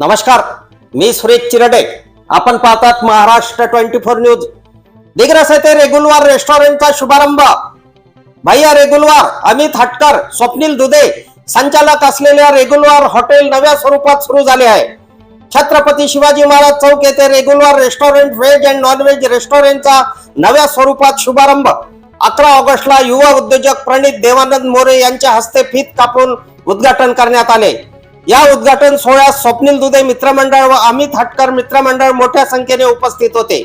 नमस्कार मी सुरेश चिरडे. आपण पाहतात Maharashtra twenty four news. Digras येथे रेग्युलर रेस्टॉरंटचा शुभारंभ. भैया रेग्युलर अमित हटकर स्वप्नील दुधे संचालक असलेल्या रेग्युलर हॉटेल नव्या स्वरूपात सुरू झाले आहे. छत्रपती शिवाजी महाराज चौक येथे रेगुलवार restaurant veg and non veg रेस्टॉरंटचा नव्या स्वरूपात शुभारंभ. अकरा ऑगस्टला युवा उद्योजक प्रणित देवानंद मोरे यांच्या हस्ते फीत कापून उद्घाटन करण्यात आले. या उद्घाटन सोहळ्यात स्वप्नील दुधे मित्रमंडळ व अमित हटकर मित्रमंडळ मोठ्या संख्येने उपस्थित होते.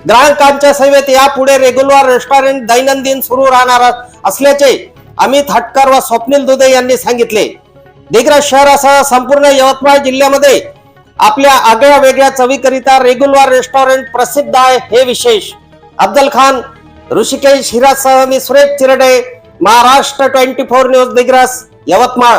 ग्राहकांच्या सेवेत यापुढे रेग्युलर रेस्टॉरंट दैनंदिन सुरू राहणार असल्याचे अमित हटकर व स्वप्नील दुधे यांनी सांगितले. दिग्रज शहरासह संपूर्ण यवतमाळ जिल्ह्यामध्ये आपल्या आगळ्या वेगळ्या चवीकरिता रेग्युलर रेस्टॉरंट प्रसिद्ध आहे हे विशेष. अब्दल खान ऋषिकेश हिरासह मी Suresh Chirde Maharashtra twenty four news Digras Yavatmal.